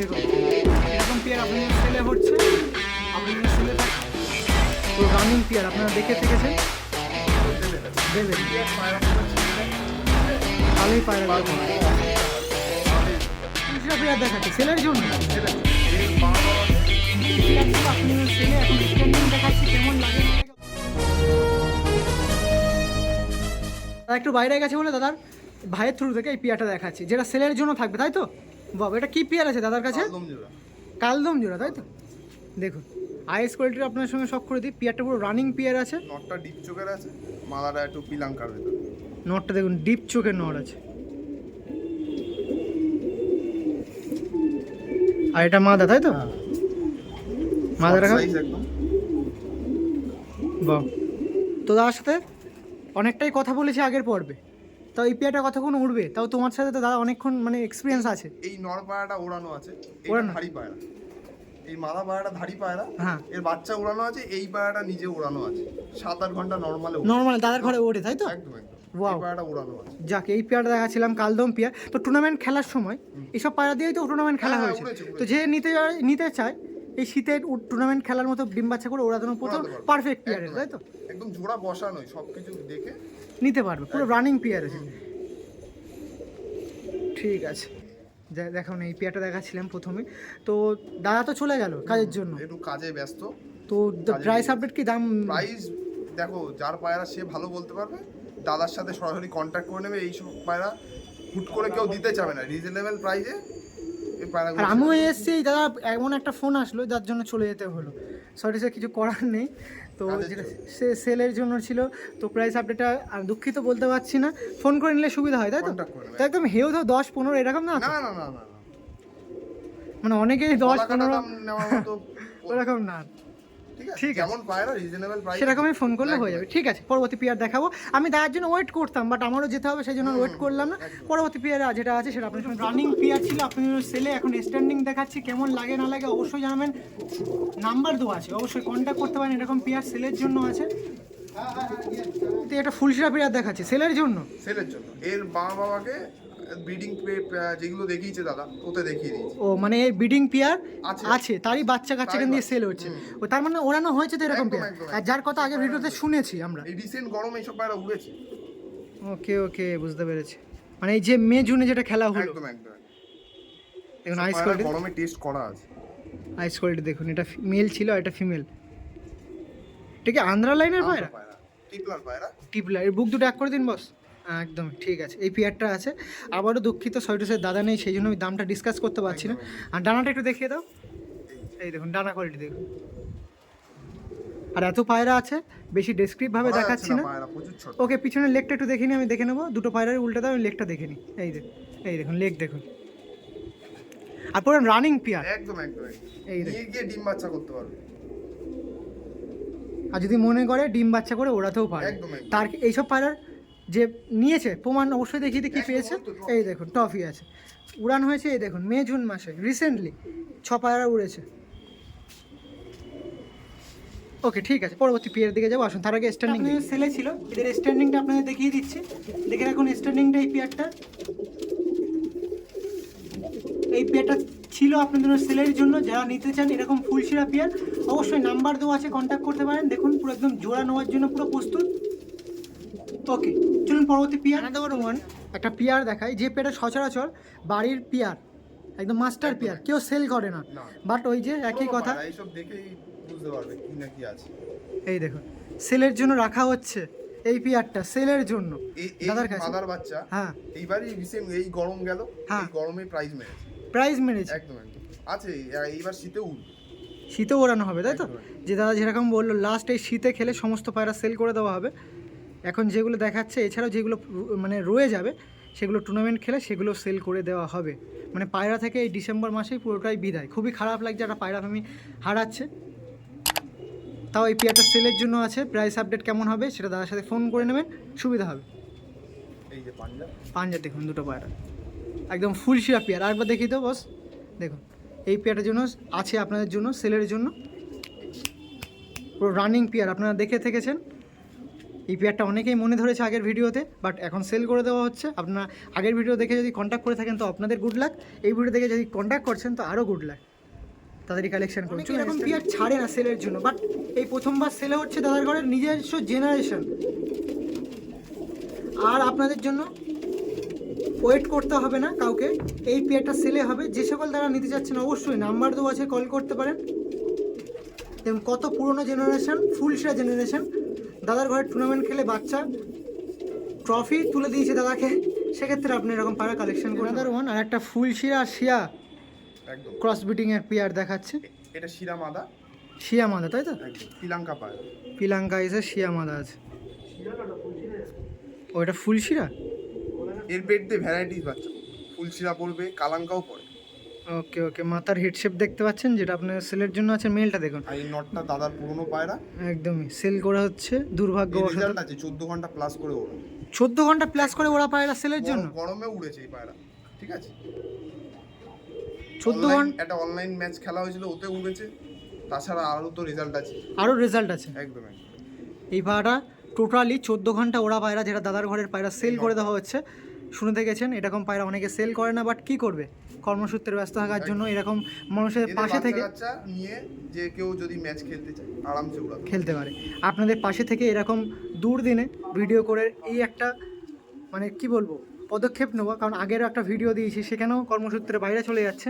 এরকম পেয়ার আপনাদের সেলে হচ্ছে। আপনাদের তো রানিং পেয়ার, আপনারা দেখে থেকেছেন ভালোই পায়রা পেয়ার দেখাচ্ছে সেলের দেখাচ্ছে কেমন একটু বাইরে গেছে বলে দাদার ভাইয়ের থ্রু থেকে এই পিয়াটা দেখাচ্ছি, যেটা সেলের জন্য থাকবে, তাই তো? বাবা এটা কি পিয়ার আছে দাদার কাছে? কালদম জোড়া। তাই তো? দেখুন আইএস কোয়ালিটির আপনার সঙ্গে শখ করে দিই। পিয়ারটা পুরো রানিং পিয়ার আছে। নটটা ডিপ চোখের আছে মালাটা একটু পিলাঙ্কার ভেতর। নটটা দেখুন ডিপ চোখের নট আছে। আর এটা মাদা তাই তো? মাদা রাখা? বাহ। তো দাদার সাথে অনেকটাই কথা বলেছি আগের পর্বে। তো এই পেয়ারটা কতক্ষণ উড়বে তাও তোমার সাথে তো দাদা অনেকক্ষণ মানে এক্সপিরিয়েন্স আছে। এই নর পায়রাটা ওড়ানো আছে এই ওড়ানো? ধাড়ি পায়রা। এই মাদা পায়রাটা ধাড়ি পায়রা হ্যাঁ। এর বাচ্চা উড়ানো আছে এই পায়রাটা নিজে উড়ানো আছে। সাত আট ঘণ্টা নর্মালে নর্মাল দাদার ঘরে ওঠে তাই তো? একদম একদম। Wow. পায়রাটা উড়ানো আছে। যাক এই পেয়ারটা দেখাচ্ছিলাম কালদম পেয়ার তো টুর্নামেন্ট খেলার সময় এইসব পায়রা দিয়েই তো টুর্নামেন্ট খেলা হ্যাঁ, হয়েছে। উড়েছে, উড়েছে। তো যে নিতে নিতে চায় এই শীতের টুর্নামেন্ট খেলার মতো ডিম বাচ্চা করে ওরা ওড়াতে পারবে। পারফেক্ট একদম, তাই তো? একদম জোড়া বসানোই সবকিছু দেখে নিতে পারবে পুরো রানিং পেয়ার আছে ঠিক আছে। যা- দেখুন এই পেয়ারটা দেখাচ্ছিলাম প্রথমে। তো দাদা তো চলে গেল কাজের জন্য। একটু কাজে ব্যস্ত। তো প্রাইস আপডেট কি দাম? প্রাইস দেখো যার পায়রা সে ভালো বলতে পারবে দাদার সাথে সরাসরি কন্ট্যাক্ট করে নেবে এইসব পায়রা হুট করে কেউ দিতে চাবে না। রিজনেবল প্রাইসে আর আমিও এসেছি দাদা এমন একটা ফোন আসলো যার জন্য চলে যেতে হলো। সরি স্যার কিছু করার নেই। তো যেটা সে সেলের জন্য ছিল। তো প্রাইস আপডেটটা আমি দুঃখিত বলতে পারছি না। ফোন করে নিলে সুবিধা হয় তাই তো? একদম হেউ ধর দশ পনেরো এরকম না না মানে অনেকেই দশ পনেরো ওরকম না। ঠিক আছে? যেমন পায়রা রিজনেবল প্রাইস সেরকমই ফোন করলে হয়ে যাবে। ঠিক আছে পরবর্তী পিয়ার দেখাবো। আমি তার জন্য ওয়েট করতাম বাট আমারও যেতে হবে সেই জন্য ওয়েট করলাম না। পরবর্তী পিয়ার যেটা আছে সেটা আপনার রানিং পিয়ার ছিল আপনি সেলে এখন স্ট্যান্ডিং দেখাচ্ছি কেমন লাগে না লাগে অবশ্যই জানাবেন। নাম্বার দেওয়া আছে অবশ্যই কন্ট্যাক্ট করতে পারেন এরকম পিয়ার সেলের জন্য আছে। এটা ফুলশিরা পিয়ার দেখাচ্ছি সেলের জন্য? সেলের জন্য। এর মা বাবাকে ব্রিডিং যেগুলো দেখিয়েছে দাদা ওতে দেখিয়ে দিয়েছে। ও মানে এর বিডিং পিয়ার আছে। তারই বাচ্চা কাচ্চাকে নিয়ে সেল হচ্ছে। ও তার মানে ওড়ানো হয়েছে তো এরকম পিয়ার আর যার কথা আগে ভিডিওতে শুনেছি আমরা। এই রিসেন্ট গরমে এইসব পায়রা উড়েছে। ওকে ওকে বুঝতে পেরেছি। মানে এই যে মে জুনে যেটা খেলা হলো। একদম একদম দেখুন আইস কোয়ালিটি গরমে টেস্ট করা আছে। আইস কোয়ালিটি দেখুন এটা মেল ছিল এটা ফিমেল এটা কি আন্ধ্রা লাইনের পায়রা? টিপলার পায়রা। টিপলা এর বুক দুটো এক করে দিন বস। একদম ঠিক আছে। এই পেয়ারটা আছে। আবারও দুঃখিত সয়টুসের দাদা নেই সেই জন্য আমি দামটা ডিসকাস করতে পারছি না। আর ডানাটা একটু দেখিয়ে দাও। এই দেখুন ডানা কোয়ালিটি দেখুন। আর এত পায়রা আছে বেশি ডেসক্রিপ ভাবে দেখাচ্ছি না ওকে পিছনের লেগটা একটু দেখে নিই আমি দেখে নেব। দুটো পায়রার উল্টে দাও আমি লেগটা দেখে নিই। এই দেখ এই দেখুন লেগ দেখুন। আর পুরো রানিং পেয়ার। একদম একদম। এই গিয়ে ডিম বাচ্চা করতে পারবে। আর যদি মনে করে ডিম বাচ্চা করে ওড়াতেও পারে। তার এইসব পায়রার যে নিয়েছে প্রমাণ অবশ্যই দেখিয়ে কি পেয়েছে। এই দেখুন টফি আছে। উড়ান হয়েছে এই দেখুন মে জুন মাসে রিসেন্টলি ছ পায়রা উড়েছে। ওকে ঠিক আছে পরবর্তী পিয়ার দিকে যাব আসুন তার আগে স্ট্যান্ডিং সেলে ছিল এদের স্ট্যান্ডিংটা আপনাদের দেখিয়ে দিচ্ছি। দেখে রাখুন স্ট্যান্ডিংটা এই পিয়ারটা এই পেয়ারটা ছিল আপনাদের সেলের জন্য যারা নিতে চান এরকম ফুলশিরা পেয়ার অবশ্যই নাম্বার দেওয়া আছে কন্ট্যাক্ট করতে পারেন। দেখুন পুরো একদম জোড়া নেওয়ার জন্য পুরো প্রস্তুত। ওকে চলুন পরবর্তী পিয়ার। দেওয়ার ওয়ান একটা পিয়ার দেখায় যে পেয়ারটা সচরাচর বাড়ির পিয়ার একদম মাস্টার পিয়ার কেউ সেল করে না। বাট ওই যে একই কথা। এইসব দেখেই বুঝতে পারবে কি না কি আছে। এই দেখুন সেলের জন্য রাখা হচ্ছে এই পিয়ারটা সেলের জন্য। দাদার কাছে। মাদার বাচ্চা হ্যাঁ। এইবারই রিসেন্ট এই গরম গেল হ্যাঁ। এই গরমে প্রাইস মেরেছে। প্রাইস মেরেছে। একদম একদম। আছে এইবার শীতে উঠবে শীতে ওড়ানো হবে তাই তো? যে দাদা যেরকম বলল লাস্ট এই শীতে খেলে সমস্ত পায়রা সেল করে দেওয়া হবে। এখন যেগুলো দেখাচ্ছে এছাড়াও যেগুলো মানে রয়ে যাবে সেগুলো টুর্নামেন্ট খেলে সেগুলো সেল করে দেওয়া হবে। মানে পায়রা থেকে এই ডিসেম্বর মাসেই পুরোটাই বিদায়। খুবই খারাপ লাগছে একটা পায়রা আমি হারাচ্ছে। তাও এই পেয়ারটা সেলের জন্য আছে। প্রাইস আপডেট কেমন হবে সেটা দাদার সাথে ফোন করে নেবেন। সুবিধা হবে। এই যে পাঞ্জাব পাঞ্জা দেখুন দুটো পায়রা। একদম ফুল শিরা পেয়ার আরেকবার দেখি তো বস দেখুন এই পেয়ারটার জন্য আছে আপনাদের জন্য সেলের জন্য। পুরো রানিং পেয়ার আপনারা দেখে থেকেছেন। এই পেয়ারটা অনেকেই মনে ধরেছে আগের ভিডিওতে বাট এখন সেল করে দেওয়া হচ্ছে। আপনার আগের ভিডিও দেখে যদি কন্ট্যাক্ট করে থাকেন তো আপনাদের গুড লাক এই ভিডিও দেখে যদি কন্ট্যাক্ট করছেন তো আরও গুড লাক তাদেরই কালেকশন করুন। এরকম পেয়ার ছাড়ে না সেলের জন্য বাট এই প্রথমবার সেলে হচ্ছে দাদার ঘরের নিজস্ব জেনারেশন আর আপনাদের জন্য ওয়েট করতে হবে না কাউকে। এই পেয়ারটা সেলে হবে। যে সকল তারা নিতে চাচ্ছেন অবশ্যই নাম্বার দেওয়া আছে কল করতে পারেন। এবং কত পুরনো জেনারেশন ফুলশিরা জেনারেশন দাদার ঘরে টুর্নামেন্ট খেলে বাচ্চা ট্রফি তুলে দিয়েছে দাদাকে সেক্ষেত্রে আপনি এরকম পায়রা কালেকশন করে দাদার ওয়ান আর একটা ফুলশিরা শিয়া একদম। ক্রস বিটিংয়ের পেয়ার দেখাচ্ছে। এটা শিরা মাদা। শিয়া মাদা তাই তো? শ্রীলঙ্কা পায়রা পিলাঙ্কা এসে শিয়া মাদা আছে। ওইটা ফুলশিরা এর পেট দিয়ে ভ্যারাইটিস বাচ্চা। ফুল শিরা পড়বে কালাঙ্কাও পড়ে। ওকে ওকে মাথার হেড শেপ দেখতে পাচ্ছেন? যেটা আপনার সেলের জন্য আছে। মেলটা দেখুন। এই নটটা দাদার পুরনো পায়রা। একদমই। সেল করা হচ্ছে দুর্ভাগ্য রেজাল্ট আছে চোদ্দ ঘণ্টা প্লাস করে ওড়ে চোদ্দ ঘণ্টা প্লাস করে ওরা পায়রা সেলের জন্য? গরমে উড়েছে এই পায়রা। ঠিক আছে? চোদ্দ Online- ঘণ্টা একটা অনলাইন ম্যাচ খেলা হয়েছিল ওতে উড়েছে। তাছাড়া আরও তো রেজাল্ট আছে। আরও রেজাল্ট আছে। একদম এই পায়রাটা টোটালি চোদ্দ ঘণ্টা ওরা পায়রা যেটা দাদার ঘরের পায়রা সেল করে দেওয়া হচ্ছে। শুনে দেখেছেন এরকম পায়রা অনেকে সেল করে না বাট কি করবে? কর্মসূত্রে ব্যস্ত থাকার জন্য এরকম মানুষের পাশে থেকে নিয়ে যে কেউ যদি ম্যাচ খেলতে চায় আরামসে উড়াবে খেলতে পারে। আপনাদের পাশে থেকে এরকম দূর দিনে ভিডিও করে এই একটা মানে কি বলব পদক্ষেপ নেব। কারণ আগের একটা ভিডিও দিয়েছি সেখানেও কর্মসূত্রে বাইরে চলে যাচ্ছে।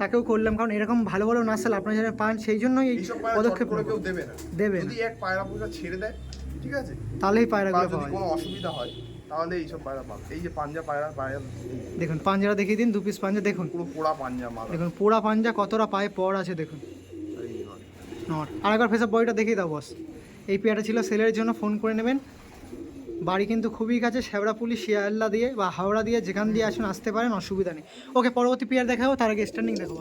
তাকেও করলাম কারণ এরকম ভালো ভালো নাসাল আপনারা যারা পান সেই জন্যই এই পায়রা পদক্ষেপ করে কেউ দেবে না। দেবে যদি এক পায়রা পোষা ছেড়ে দেয় ঠিক আছে? তাহলেই বা পায়রাগুলো যদি কোনো অসুবিধা হয় তাহলে এইসব পায়রা পাবে। এই যে পাঞ্জা পায়রা পায়রা দেখুন। পাঞ্জারা দেখিয়ে দিন দু পিস পাঞ্জা দেখুন। পুরো পোড়া পাঞ্জা মাথা দেখুন পোড়া পাঞ্জা কতটা পায়ে পর আছে দেখুন। নট। আরেকবার ফেসব বইটা দেখিয়ে দাও বস এই পেয়ারটা ছিল সেলের জন্য ফোন করে নেবেন। বাড়ি কিন্তু খুবই কাছে শেওড়াপুলি শিয়ালদা দিয়ে বা হাওড়া দিয়ে যেখান দিয়ে আসুন আসতে পারেন অসুবিধা নেই। ওকে পরবর্তী পেয়ার দেখাবো তার আগে স্ট্যান্ডিং দেখাবো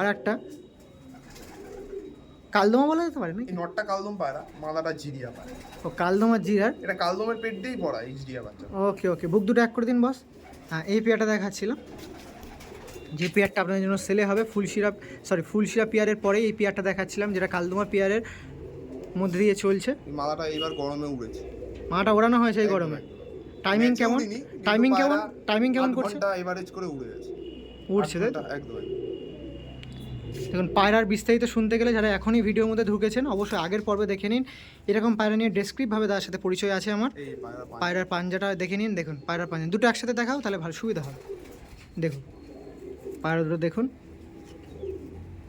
আর একটা? কালদমা বলা যেতে পারে নাকি? এই নটটা কালদম পায়রা মালাটা জিরিয়া পায়রা। ও কালদমা জিরার? এটা কালদমের পেট দিয়েই পড়া এই জিরিয়া বাচ্চা ওকে ওকে বুক দুটো এক করে দিন বস। হ্যাঁ এই পেয়ারটা দেখাচ্ছিলাম যে পেয়ারটা আপনাদের জন্য সেলে হবে ফুলশিরা সরি ফুলশিরা পেয়ারের পরে এই পেয়ারটা দেখাচ্ছিলাম যেটা কালদমা পেয়ারের মধ্যে দিয়ে চলছে। মালাটা এইবার গরমে উড়েছে। মালাটা ওড়ানো হয়েছে এই গরমে। টাইমিং কেমন? টাইমিং কেমন? টাইমিং কেমন করছে? এভারেজ করে উড়ে উঠছে আট তাই একদম। দেখুন পায়রার বিস্তারিত শুনতে গেলে যারা এখনই ভিডিওর মধ্যে ঢুকেছেন অবশ্যই আগের পর্বে দেখে নিন। এরকম পায়রা নিয়ে ডেসক্রিপভাবে তার সাথে পরিচয় আছে আমার। পায়রার পাঞ্জাটা দেখে নিন দেখুন পায়রার পাঞ্জা। দুটো একসাথে দেখাও তাহলে ভালো সুবিধা হবে। দেখুন পায়রা দুটো দেখুন।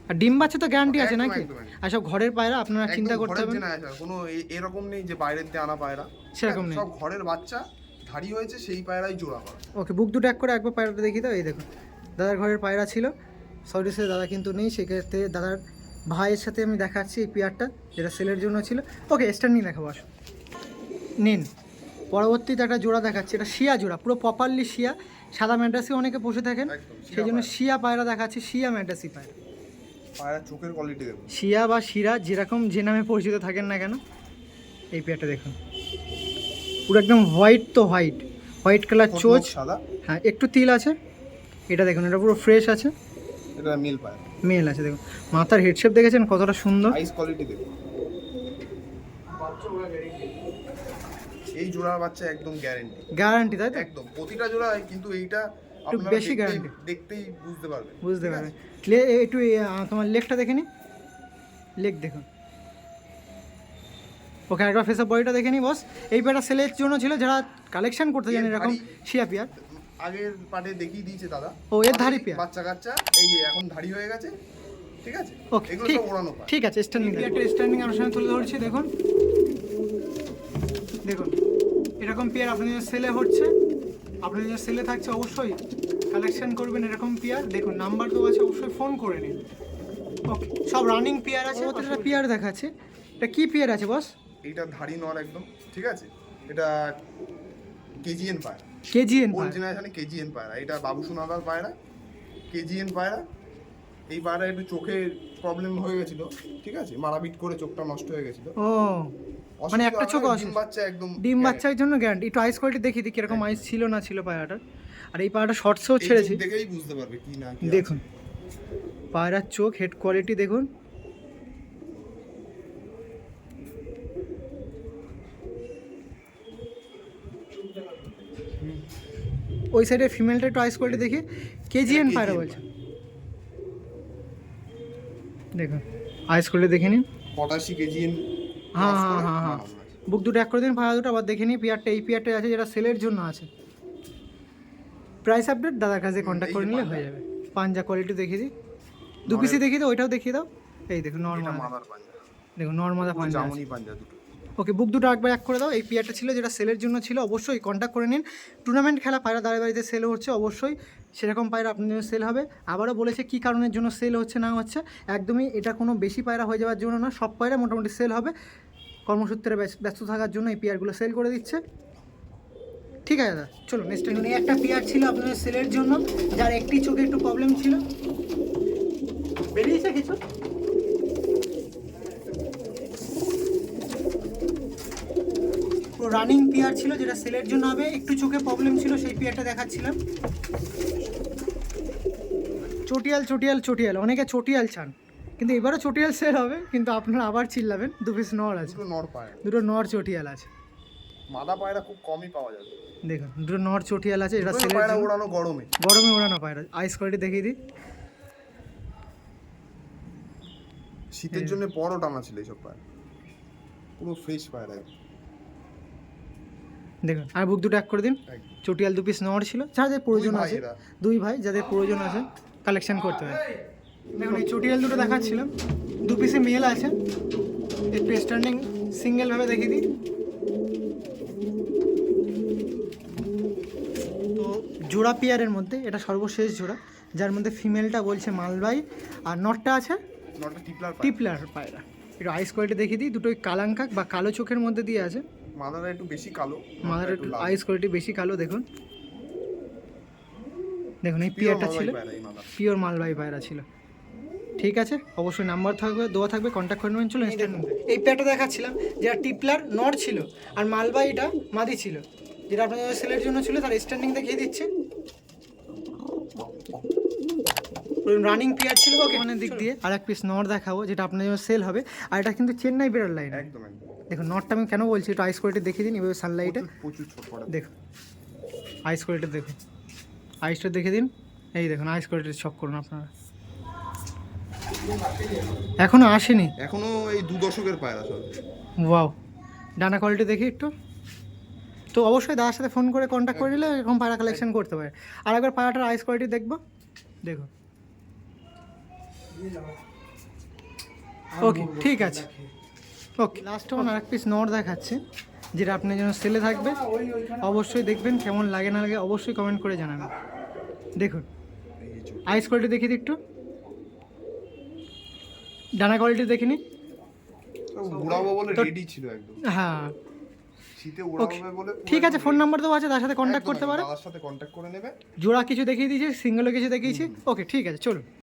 আর ডিম বাচ্চা তো গ্যারান্টি আছে নাকি। আর সব ঘরের পায়রা আপনারা চিন্তা করতে হবে কোনো এরকম নেই যে বাইরের দিয়ে আনা পায়রা। সেরকম নেই। সব ঘরের বাচ্চা ধাড়ি হয়েছে সেই পায়রাই জোড়া করা। ওকে বুক দুটো এক করে একবার পায়রাটা দেখি দাও এই দেখুন। দাদার ঘরের পায়রা ছিল। সরি সে দাদা কিন্তু নেই সেক্ষেত্রে দাদার ভাইয়ের সাথে আমি দেখাচ্ছি এই পেয়ারটা যেটা সেলের জন্য ছিল। ওকে স্ট্যান্ডিং দেখাবো আসো নিন। পরবর্তীতে একটা জোড়া দেখাচ্ছি এটা শিয়া জোড়া পুরো প্রপারলি শিয়া। সাদা ম্যাড্রাসি অনেকে বসে থাকেন সেই জন্য শিয়া পায়রা দেখাচ্ছি শিয়া ম্যাড্রাসি পায়রা। পায়রা চোখের কোয়ালিটি দেখুন। শিয়া বা শিরা যেরকম যে নামে পরিচিত থাকেন না কেন এই পেয়ারটা দেখুন। পুরো একদম হোয়াইট তো হোয়াইট হোয়াইট কালার চোচ। সাদা। হ্যাঁ একটু তিল আছে। এটা দেখুন এটা পুরো ফ্রেশ আছে। এটা মিল পায়রা মেল আছে দেখুন। মাথার হেডশেপ দেখেছেন? কতটা সুন্দর? আইস কোয়ালিটি দেখুন। এই জোড়ার বাচ্চা একদম গ্যারেন্টি গ্যারান্টি তাই তো? একদম। প্রতিটা জোড়ায় কিন্তু এইটা একটু বেশি guarantee। দেখতেই বুঝতে পারবেন। বুঝতে? লে একটু তোমার লেগটা দেখে নি লেগ দেখুন। ওকে একবার ফেসআপ বডিটা দেখে নি বস এই পেটা সেলের জন্য ছিল যারা কালেকশন করতে জানেন এর এরকম ধাড়ি- শিয়া পিয়ার। আগের পার্টে দেখিয়ে দিয়েছে দাদা। ও, এর ধাড়ি পেয়ার। বাচ্চা কাচ্চা এই যে এখন ধাড়ি হয়ে গেছে ঠিক আছে? ওকে এগুলো ঠিক সব ওড়ানো ঠিক আছে স্ট্যান্ডিং একটা স্ট্যান্ডিং আপনার সামনে তুলে ধরছি দেখুন। দেখুন এরকম পেয়ার আপনাদের সেলে হচ্ছে আপনাদের যে সেলে থাকছে অবশ্যই কালেকশন করবেন এরকম পেয়ার। দেখুন নাম্বার তো আছে অবশ্যই ফোন করে নিন। ওকে সব রানিং পেয়ার আছে একটা পেয়ার দেখাচ্ছে। এটা কি পেয়ার আছে বস এইটা ধাড়ি নর একদম ঠিক আছে? এটা কেজিএন পায়রা কেজিএন ওল্ড জেনারেশনে কেজিএন পায়রা এটা বাবু সোনাদার পায়রা কেজিএন পায়রা। এই পায়রা একটু চোখে প্রবলেম হয়ে গেছিল ঠিক আছে? মারাপিট করে চোখটা নষ্ট হয়ে গেছিল। ও মানে একটা চোখ ডিম বাচ্চা একদম ডিম বাচ্চার জন্য গ্যারান্টি একটু আইস কোয়ালিটি দেখি দিই কীরকম আইস ছিল না ছিল পায়রাটার। আর এই পায়রাটা শর্টসেও ছেড়েছি। দেখেই বুঝতে পারবে কি না দেখুন পায়রার চোখ হেড কোয়ালিটি দেখুন। ওই সাইডে ফিমেলটা একটু আইস কোয়ালিটি দেখি কেজিএন পায়রা বলছে। দেখুন আইস কোয়ালিটি দেখে নিন। পটাশি কেজিএন হ্যাঁ হ্যাঁ হ্যাঁ। হ্যাঁ বুক দুটো এক করে দিন পায়রা দুটো আবার দেখে নিই পিয়ারটা এই পিয়ারটা আছে যেটা সেলের জন্য আছে। প্রাইস আপডেট দাদার কাছে কন্ট্যাক্ট করে নিলে হয়ে যাবে। পাঞ্জা কোয়ালিটি দেখিয়ে দিই। দু পিসি দেখিয়ে দাও ওইটাও দেখিয়ে দাও। এই দেখুন নর্মাল দেখুন নর্মাল পাঞ্জা জামুনি পাঞ্জা দুটো। ওকে, বুক দুটো একবার এক করে দাও। এই পিয়ারটা ছিল যেটা সেলের জন্য ছিল, অবশ্যই কন্ট্যাক্ট করে নিন। টুর্নামেন্ট খেলা পায়রা দাঁড়িয়ে বাড়িতে সেল হচ্ছে, অবশ্যই সেরকম পায়রা আপনার জন্য সেল হবে। আবারও বলেছে কী কারণের জন্য সেল হচ্ছে না হচ্ছে, একদমই এটা কোনো বেশি পায়রা হয়ে যাওয়ার জন্য না সব পায়রা মোটামুটি সেল হবে। কর্মসূত্রে ব্যস- ব্যস্ত থাকার জন্য এই পিয়ারগুলো সেল করে দিচ্ছে। ঠিক আছে দাদা চলো নেক্সট একটা পিয়ার ছিল আপনাদের সেলের জন্য, যার একটি চোখে একটু প্রবলেম ছিল বেরিয়েছে কিছু রানিং পিয়ার ছিল যেটা সেলের জন্য হবে। একটু চোখে প্রবলেম ছিল সেই পিয়ারটা দেখাচ্ছিলাম। চটিয়াল চটিয়াল চটিয়াল। অনেকে চটিয়াল চান। কিন্তু এবারও চটিয়াল সেল হবে কিন্তু আপনারা আবার চিল্লাবেন। দু পিস নর আছে। নর পায়রা দুটো নর চটিয়াল আছে। মাদা পায়রা খুব কমই পাওয়া যাবে দেখুন দুটো নর চটিয়াল আছে এটা সেলের পায়রা ওড়ানো গরমে। গরমে ওড়ানো পায়রা। আইস কোয়ালিটি দেখিয়ে দিই। শীতের জন্য বড় টানা ছিল এইসব পায়রা। পুরো ফ্রেশ পায়রা। দেখুন। আর বুক দুটো এক করে দিন। চটিয়াল দু পিস নর ছিল। যাদের প্রয়োজন আছে দুই ভাই যাদের প্রয়োজন আছে কালেকশন করতে হবে। দেখুন এই চটিয়াল দুটো দেখাচ্ছিলাম দু পিসে মেল আছে। একটু স্ট্যান্ডিং সিঙ্গেলভাবে দেখিয়ে দিই। তো জোড়া পেয়ারের মধ্যে এটা সর্বশেষ জোড়া যার মধ্যে ফিমেলটা বলছে মালবাই আর নটটা আছে টিপলার পায়রা। একটু আইস কোয়ালিটি দেখিয়ে দিই। দুটোই কালাঙ্কাক বা কালো চোখের মধ্যে দিয়ে আছে। মাদারা একটু বেশি কালো মাথার একটু আইস কোয়ালিটি বেশি কালো দেখুন। দেখুন এই পিয়ারটা ছিল। পিওর মালবাহী পায়রা ছিল। ঠিক আছে? অবশ্যই নাম্বার থাকবে দেওয়া থাকবে কন্ট্যাক্ট করে নেবেন চলো এই পেয়ারটা দেখাচ্ছিলাম যেটা টিপলার নট ছিল আর মালবাহীটা মাদি ছিল। যেটা আপনাদের সেলের জন্য ছিল তার স্ট্যান্ডিং দেখিয়ে দিচ্ছে। রানিং পেয়ার ছিল ওকে? দিক দিয়ে আর এক পিস নট দেখাবো যেটা আপনার জন্য সেল হবে। আর এটা কিন্তু চেন্নাই বেরার লাইন একদম একদম। দেখুন নটটা আমি কেন বলছি একটু আইস কোয়ালিটি দেখিয়ে দিন এভাবে সানলাইটে প্রচুর- পায়রা দেখুন আইস কোয়ালিটি দেখুন। আইসটা দেখে দিন। এই দেখুন আইস কোয়ালিটি সব করুন আপনারা। এখনও আসেনি? এখনও এই দু দশকের পায়রা সব। ওয়াও ডানা কোয়ালিটি দেখি একটু। তো অবশ্যই দাদার সাথে ফোন করে কন্ট্যাক্ট করে নিলে এরকম পায়রা কালেকশন করতে পারে। আর একবার পায়রাটার আইস কোয়ালিটি দেখব। দেখুন। ওকে ঠিক আছে। ওকে লাস্ট ওয়ান আর এক পিস নর দেখাচ্ছে যেটা আপনার জন্য সেলে থাকবে অবশ্যই দেখবেন কেমন লাগে না লাগে অবশ্যই কমেন্ট করে জানাবেন। দেখুন। আইস কোয়ালিটি দেখি দিই একটু। ডানা কোয়ালিটি দেখিনি। তো তো- হ্যাঁ। ঠিক আছে ফোন নাম্বার দেওয়া আছে তার সাথে কন্ট্যাক্ট করতে পারো। দাদার সাথে কন্ট্যাক্ট করে নেবে। জোড়া কিছু দেখিয়ে দিয়েছি সিঙ্গেলও কিছু দেখিয়েছি। ওকে ঠিক আছে চলুন।